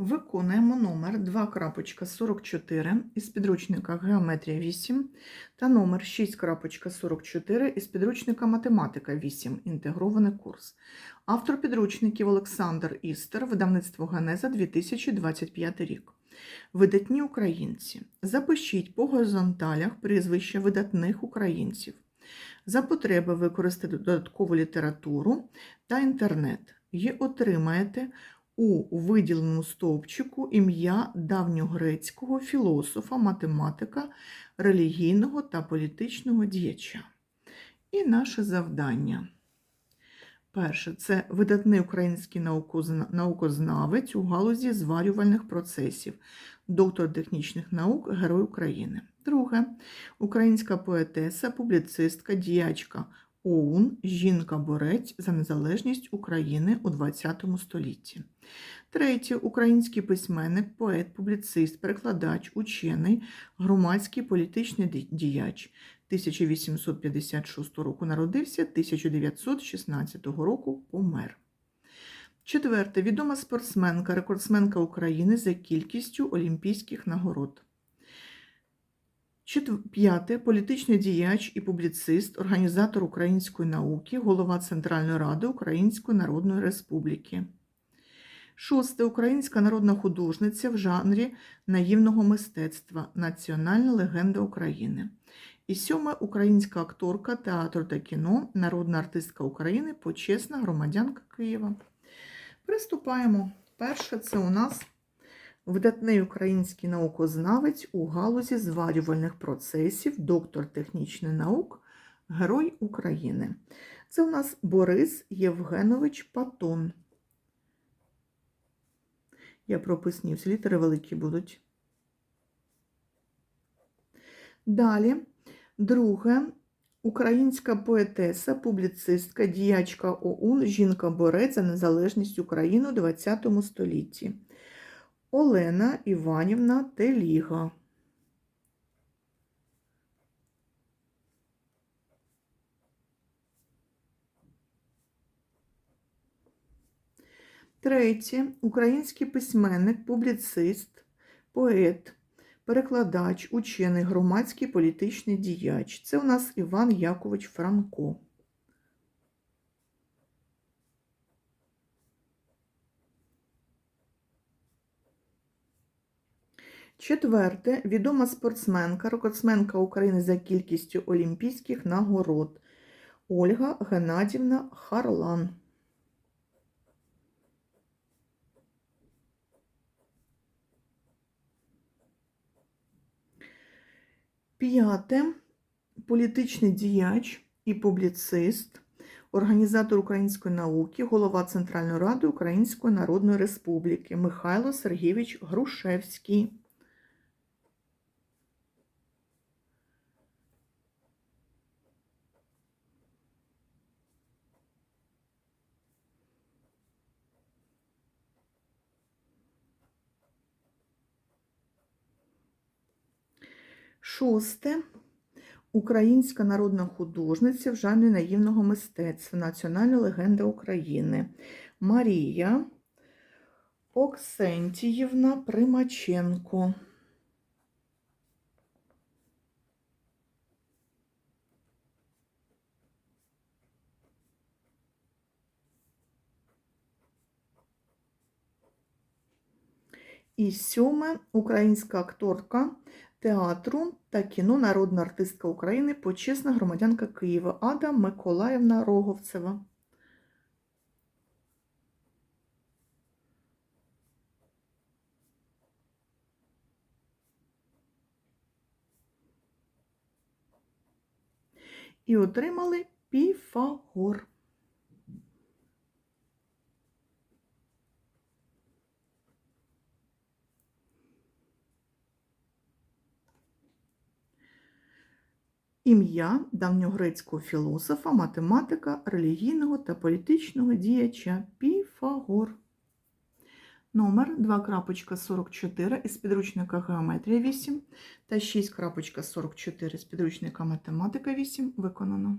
Виконуємо номер 2.44 із підручника Геометрія 8 та номер 6.44 із підручника Математика 8. Інтегрований курс. Автор підручників Олександр Істер, видавництво Генеза 2025 рік. Видатні українці. Запишіть по горизонталях прізвища видатних українців. За потреби використати додаткову літературу та інтернет і отримаєте у виділеному стовпчику ім'я давньогрецького філософа, математика, релігійного та політичного діяча. І наше завдання. Перше це видатний український наукознавець у галузі зварювальних процесів, доктор технічних наук, Герой України. Друге українська поетеса, публіцистка, діячка ОУН, жінка-борець за незалежність України у ХХ столітті. Третє український письменник, поет, публіцист, перекладач, учений, громадський політичний діяч. 1856 року народився, 1916 року помер. Четверте. Відома спортсменка, рекордсменка України за кількістю олімпійських нагород. П'яте політичний діяч і публіцист, організатор української науки, голова Центральної ради Української Народної Республіки. Шосте українська народна художниця в жанрі наївного мистецтва, національна легенда України. І сьоме українська акторка театру та кіно, народна артистка України, почесна громадянка Києва. Приступаємо. Перше, це у нас видатний український наукознавець у галузі зварювальних процесів, доктор технічних наук, Герой України. Це у нас Борис Євгенович Патон. Я прописні, всі літери великі будуть. Далі, друге, українська поетеса, публіцистка, діячка ОУН, жінка-борець за незалежність України у ХХ столітті. Олена Іванівна Теліга. Третє. Український письменник, публіцист, поет, перекладач, учений, громадський політичний діяч. Це у нас Іван Якович Франко. Четверте. Відома спортсменка, рекордсменка України за кількістю олімпійських нагород Ольга Геннадівна Харлан. П'яте. Політичний діяч і публіцист, організатор української науки, голова Центральної ради Української Народної Республіки Михайло Сергійович Грушевський. Шосте. Українська народна художниця в жанрі наївного мистецтва, національна легенда України. Марія Оксентіївна Примаченко. І сьоме українська акторка театру та кіно народна артистка України, почесна громадянка Києва Ада Миколаївна Роговцева. І отримали Піфагор. Ім'я давньогрецького філософа, математика, релігійного та політичного діяча Піфагор. Номер 2.44 із підручника Геометрія 8 та 6.44 з підручника Математика 8 виконано.